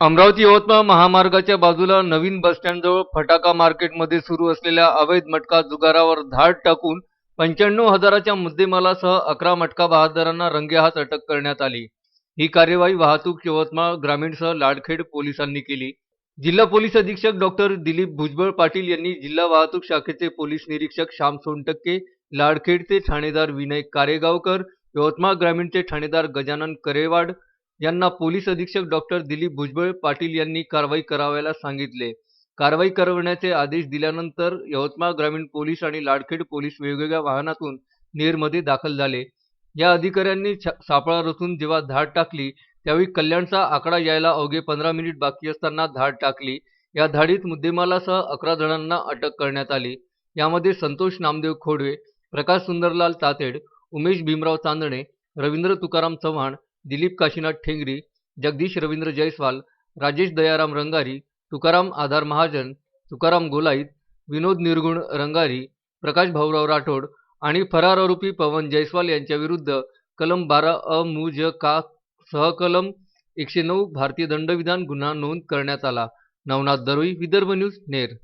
अमरावती यवतमाळ महामार्गाच्या बाजूला नवीन बसस्टँडजवळ फटाका मार्केटमध्ये सुरू असलेल्या अवैध मटका जुगारावर धाड टाकून पंच्याण्णव हजाराच्या मुद्देमालासह अकरा मटका बहादरांना रंगेहात अटक करण्यात आली. ही कार्यवाही वाहतूक यवतमाळ ग्रामीणसह लाडखेड पोलिसांनी केली. जिल्हा पोलीस अधीक्षक डॉक्टर दिलीप भुजबळ पाटील यांनी जिल्हा वाहतूक शाखेचे पोलीस निरीक्षक श्याम सोनटक्के लाडखेडचे ठाणेदार विनय कारेगावकर यवतमाळ ग्रामीणचे ठाणेदार गजानन करेवाड यांना पोलीस अधीक्षक डॉक्टर दिलीप भुजबळ पाटील यांनी कारवाई करावयाला सांगितले. कारवाई करवण्याचे आदेश दिल्यानंतर यवतमाळ ग्रामीण पोलीस आणि लाडखेड पोलीस वेगवेगळ्या वाहनातून नेरमध्ये दाखल झाले. या अधिकाऱ्यांनी छा- सापळा रचून जेव्हा धाड टाकली त्यावेळी कल्याणचा आकडा यायला अवघे पंधरा मिनिट बाकी असताना धाड टाकली. या धाडीत मुद्देमालासह अकरा जणांना अटक करण्यात आली. यामध्ये संतोष नामदेव खोडवे प्रकाश सुंदरलाल तातेड उमेश भीमराव चांदणे रवींद्र तुकाराम चव्हाण दिलीप काशीनाथ ठेंगरी जगदीश रवींद्र जयस्वाल राजेश दयाराम रंगारी तुकाराम आधार महाजन तुकाराम गोलाईत विनोद निर्गुण रंगारी प्रकाश भाऊराव राठोड आणि फरार आरोपी पवन जयस्वाल यांच्याविरुद्ध कलम बारा अ मु ज का सहकलम एकशे नऊ भारतीय दंडविधान गुन्हा नोंद करण्यात आला. नवनाथ दरोई विदर्भ न्यूज नेर.